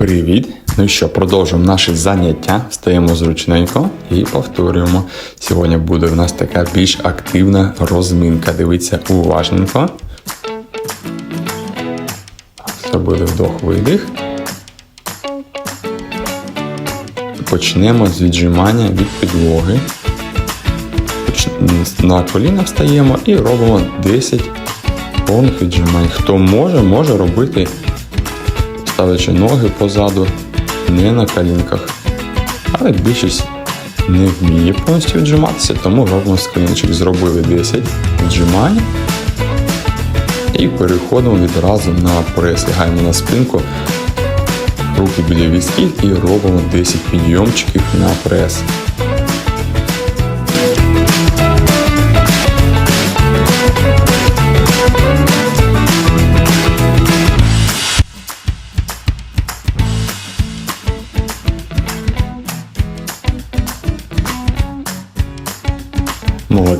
Привіт! Ну що, продовжуємо наше заняття. Стаємо зручненько і повторюємо. Сьогодні буде в нас така більш активна розминка. Дивіться уважненько. Це буде вдох-видих. Почнемо з віджимання від підлоги. На коліна встаємо і робимо 10 повних віджимань. Хто може, може робити ставлячи ноги позаду, не на колінках. Але більшість не вміє повністю віджиматися, тому робимо з колінчик. Зробили 10 віджимань. І переходимо відразу на прес. Лягаємо на спинку, руки біля візків і робимо 10 підйомчиків на прес.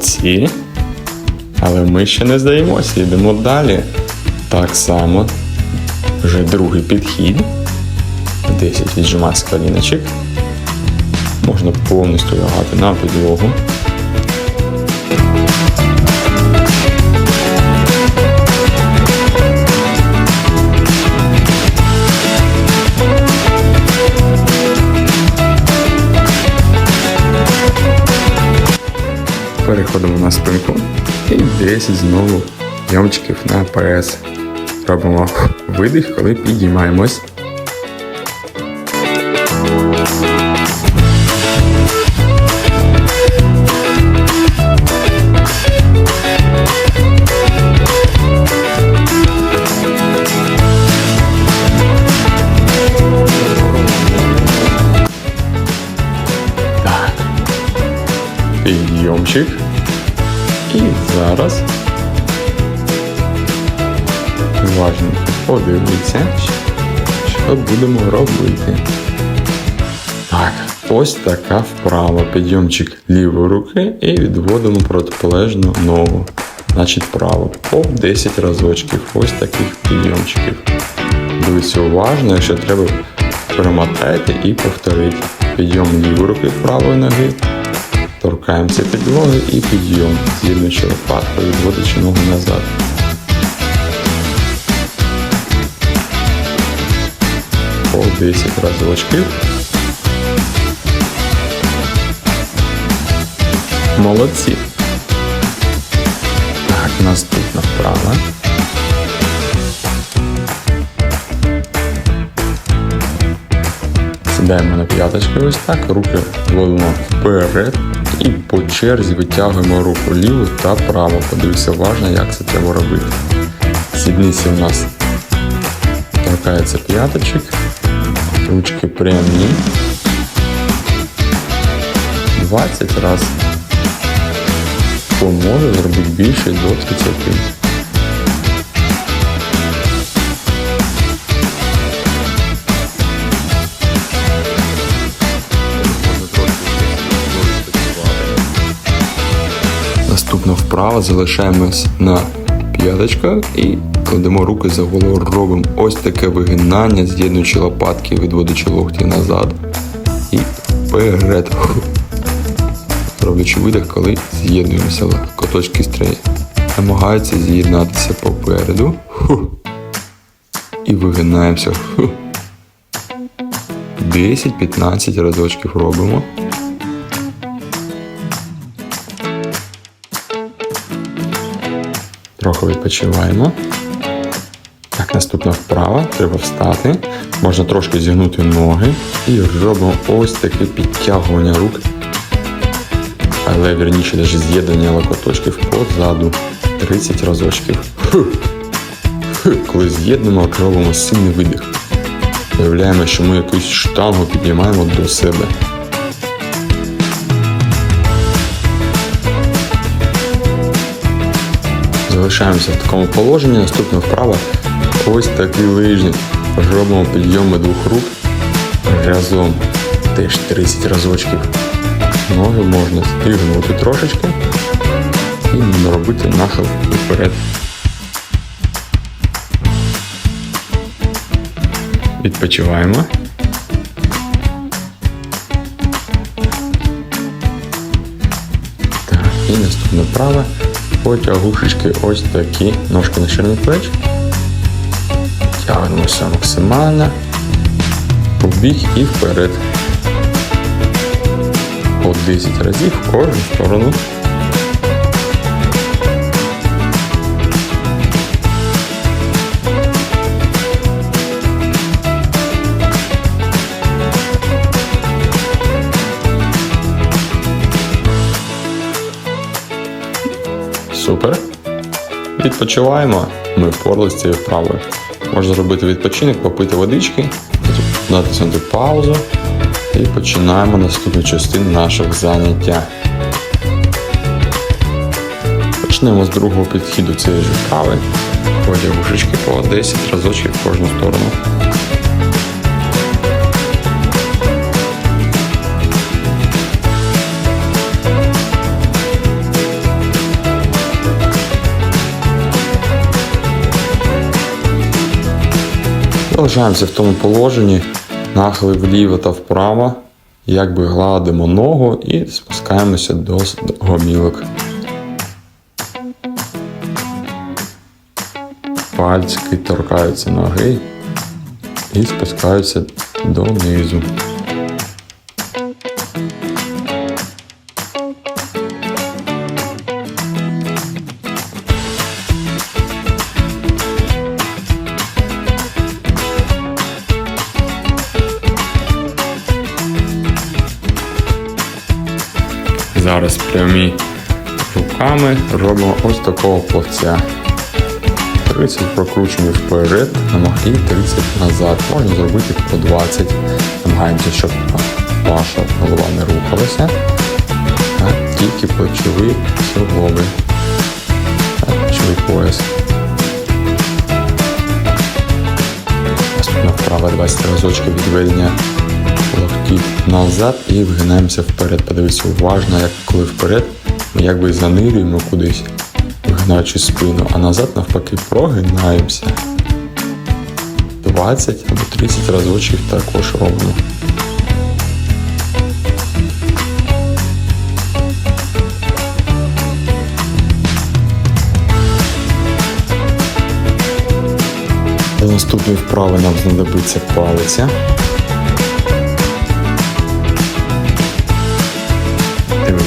Молодці. Але ми ще не здаємося, йдемо далі. Так само. Вже другий підхід. 10 віджимань з коліночок. Можна повністю лягати на підлогу. Переходимо на спинку. І 10 знову йомчиків на прес. Робимо видих, коли підіймаємось. Підйомчик. І зараз уважно подивіться, що будемо робити. Так, ось така вправа. Підйомчик лівої руки і відводимо протилежну ногу. Значить право. По 10 разочків. Ось таких підйомчиків. Дивіться уважно, якщо треба, перемотайте і повторити. Підйом лівої руки правої ноги. Торкаємося підлоги і підйом, з'єднуючи лопаткою, відводячи ногу назад. По 10 разочків. Молодці. Так, наступна вправа. Сідаємо на п'яточки ось так, руки вводимо вперед і по черзі витягуємо руку ліву та праву. Подивіться уважно, як це треба робити. Сідниці у нас торкається п'яточок, ручки прямі. 20 разів. Хто зробити більше до 30. Вправа залишаємось на п'яточках і кладемо руки за голову, робимо ось таке вигинання, з'єднуючи лопатки, відводячи локті назад і вперед. Роблячи видих, коли з'єднуємося коточки стрей. Намагаються з'єднатися попереду. І вигинаємося. 10-15 разочків робимо. Трохи відпочиваємо. Так, наступна вправа. Треба встати. Можна трошки зігнути ноги і робимо ось таке підтягування рук. Але вірніше навіть з'єднання локоточків позаду. 30 разочків. Фу. Фу. Коли з'єднуємо, робимо сильний видих. Уявляємо, що ми якусь штангу піднімаємо до себе. Залишаємося в такому положенні. Наступна вправа. Ось такий лижник. Робимо підйоми двох рук разом. Теж 30 разочків. Ноги можна зігнути трошечки і робити нахил вперед. Відпочиваємо. Так, і наступне праве. Потягушечки ось такі. Ножки на ширину плеч. Тягнемося максимально. Побіг і вперед. По 10 разів в кожну сторону. Супер. Відпочиваємо. Ми впоралися цією вправою. Можна зробити відпочинок, попити водички, натиснути паузу і починаємо наступну частину нашого заняття. Почнемо з другого підхіду цієї ж вправи. Подягушечки по 10 разочків в кожну сторону. Залишаємося в тому положенні, нахили вліво та вправо, якби гладимо ногу і спускаємося до гомілок. Пальчики торкаються ноги і спускаються донизу. Прямі руками робимо ось такого плавця. 30 прокручені вперед і 30 назад. Можна зробити по 20. Намагаємося, щоб ваша голова не рухалася. А тільки плечові суглоби. Так, Плечовий пояс. Наступна вправа 20 разочки відведення локтів назад і вгинаємося вперед. Подивіться уважно, як коли вперед ми якби занирюємо кудись, вигинаючи спину, а назад навпаки прогинаємося. 20 або 30 разочків також робимо. Для наступної вправи нам знадобиться палиця.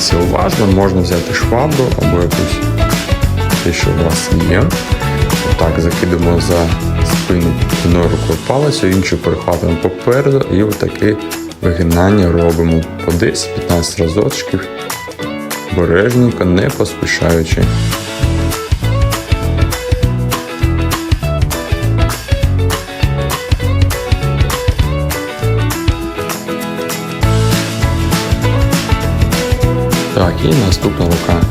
Дивіться уважно, можна взяти швабру або якусь те, що у вас є. Отак закидемо за спину одною рукою палицю, іншу перехватимо попереду і отаке вигинання робимо по 10-15 разочків, бережненько, не поспішаючи. І наступна рука.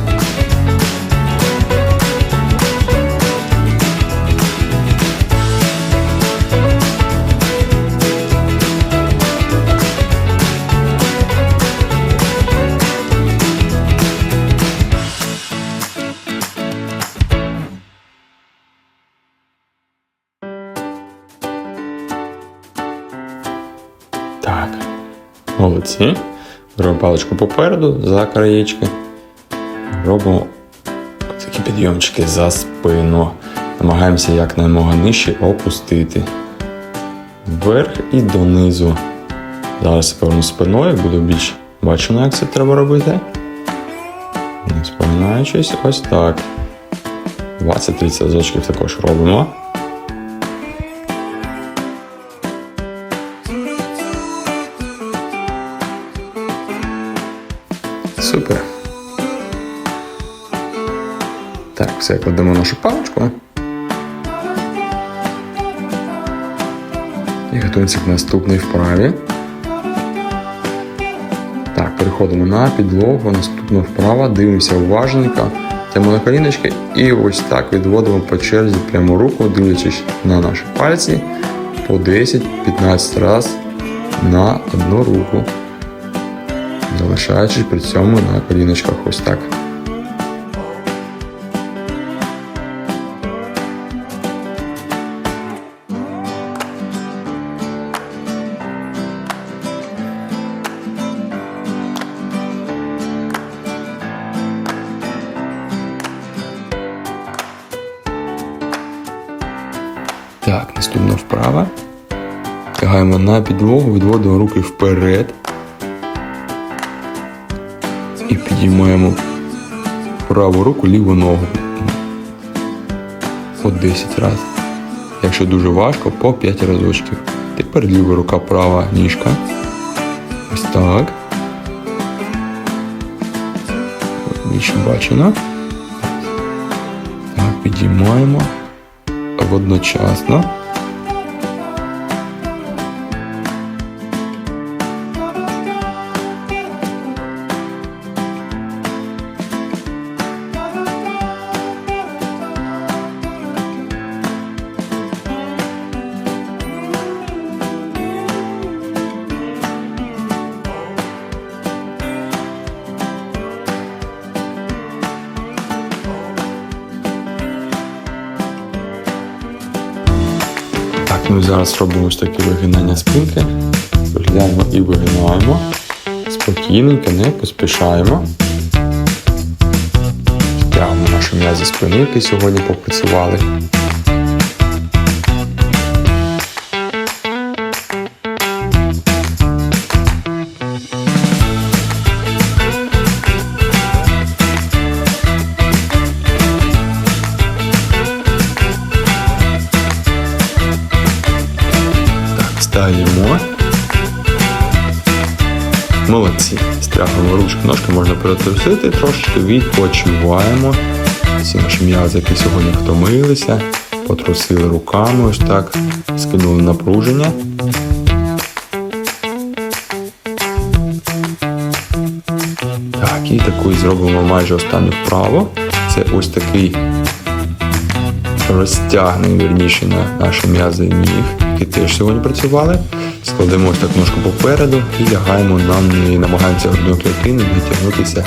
Так, молодці. Беремо паличку попереду за краєчки. Робимо такі підйомчики за спину. Намагаємося якнаймога нижче опустити. Вверх і донизу. Зараз поверну спиною, буду більш бачено, як це треба робити. Не споминаючись, ось так. 20-30 разочків також робимо. Супер. Так, все, кладемо нашу паличку. І готуємося к наступній вправі. Так, переходимо на підлогу, наступна вправа, дивимося уважненько, йдемо на коліночки і ось так відводимо по черзі пряму руку, дивлячись на наші пальці по 10-15 разів на одну руку залишаючись при цьому на коліночках ось так. Так, наступна вправа. Тягаємо на підлогу, відводимо руки вперед. І підіймаємо праву руку, ліву ногу. По 10 разів. Якщо дуже важко, по 5 разочків. Тепер ліва рука, права ніжка. Ось так. Більше бачено. Так, підіймаємо одночасно. Ну зараз робимо ось таке вигинання спинки. Виглядаємо і вигинаємо. Спокійненько, не поспішаємо. Тягнемо наші м'язи спини, сьогодні попрацювали. Молодці. Стягуємо ручки, ножки можна перетрусити, трошечки відпочиваємо. Всі наші м'язи, які сьогодні втомилися, потрусили руками, ось так, скинули напруження. Так, і таку зробимо майже останню вправу. Це ось такий розтягнемо вірніше на наші м'язи ніг, які теж сьогодні працювали. Складемо так ножку попереду і лягаємо на неї, намагаємося грудною клітиною дотягнутися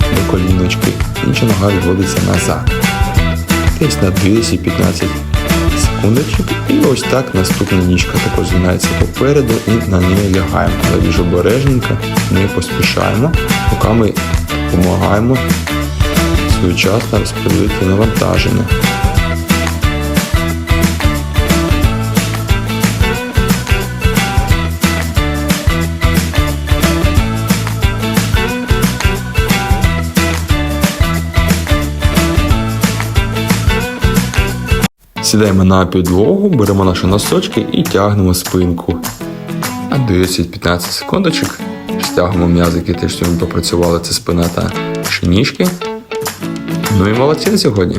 до коліночки. Інша нога відводиться назад. Десь на 10-15 секундочок. І ось так наступна ніжка також згинається попереду і на неї лягаємо. Але дуже обережненько, не поспішаємо, руками допомагаємо своєчасно розподілити навантаження. Сідаємо на підлогу, беремо наші носочки і тягнемо спинку. А 10-15 секундочок. Стягуємо м'язи, які теж сьогодні попрацювали, це спина та ніжки. Ну і молодці сьогодні.